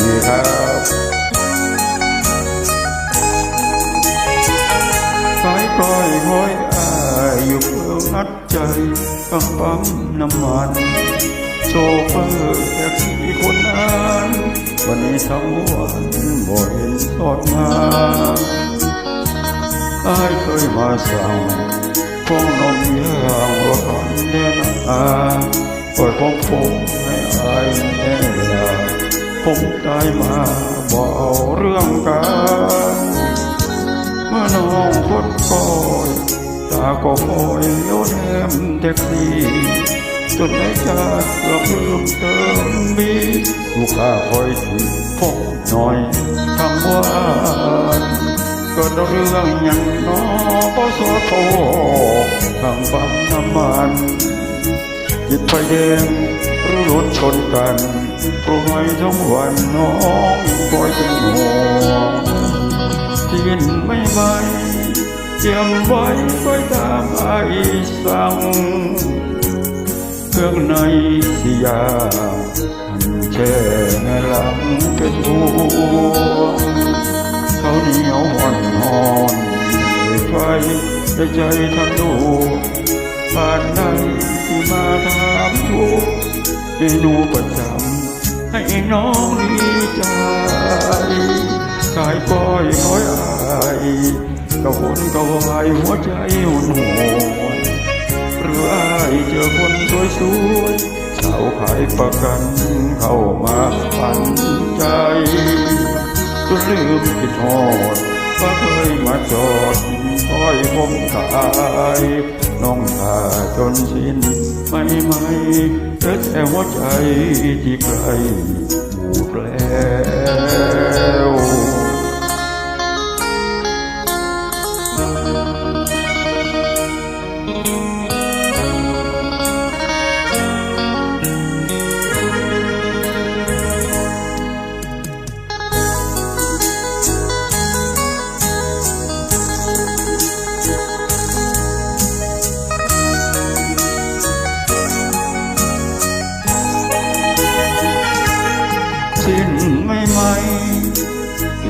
ดีครับสายปล่อยห้อยอาอยู่เมือนัดใจต้งปั๊มน้ำมันโชเฟอร์แท็กซี่คนนั้นวันนี้ทั้งวันบ่เห็นสอดมาอายเคยมาสั่งฟองนมยางรถอ่นแน่นอาปล่อยของผมให้อายแน่ ผมตายมาบอาเรื่องกันเมื่อน้องคนคอยตาก็คอยเลี้ยวแนมแท็กซี่จนในใจเกือบลืมเติมบีลูกค้าคอยถึงพบหน่อยทำว่านกิดเรื่องอย่างน้อพอสอโททางปั๊มน้ำมันจิตไฟแดง รือรถชนกันปล่อยทั้งวันน้องคอยเป็นห่วงกินไม่ไหวเตรียมไว้ก็ตามไอ้สั่งเครื่องในสิยาทันแช่ในหลังเป็นพวงเขาเหนียวห่อนหอนไฟได้ใจทั้งดูผ่านในที่มาถามทุก เมนูประจำให้น้องดีใจกายก้อยก้อยอายกระวนกระวายหัวใจหุ่นหวนหรืออายเจอคนสวยสวยสาวขายประกันเข้ามาปันใจจนลืมคิดทอดว่าเคยมาจอดคอยผมขาย น้องตาจนสิ้นไม่ไม่เหลือแต่หัวใจที่ใครบูดแล้ว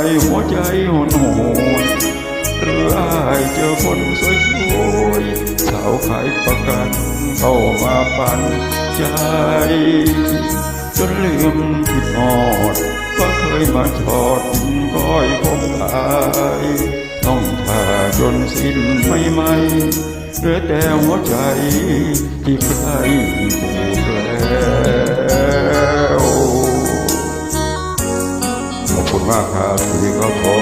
หัวงป่านใจำให้น้องดีใจสายหัวใจหนหนหรืออายเจอคนสวยสวยสาวขายประกันเข้ามาปันใจจนลืมคิดหอดว่าเคยมาทอดก้อยคมขายต้องผ่าจนสิ้นไม่ไม่เหลือแต่หัวใจที่ใครผูกแล้ว มากครับทีก็ขอ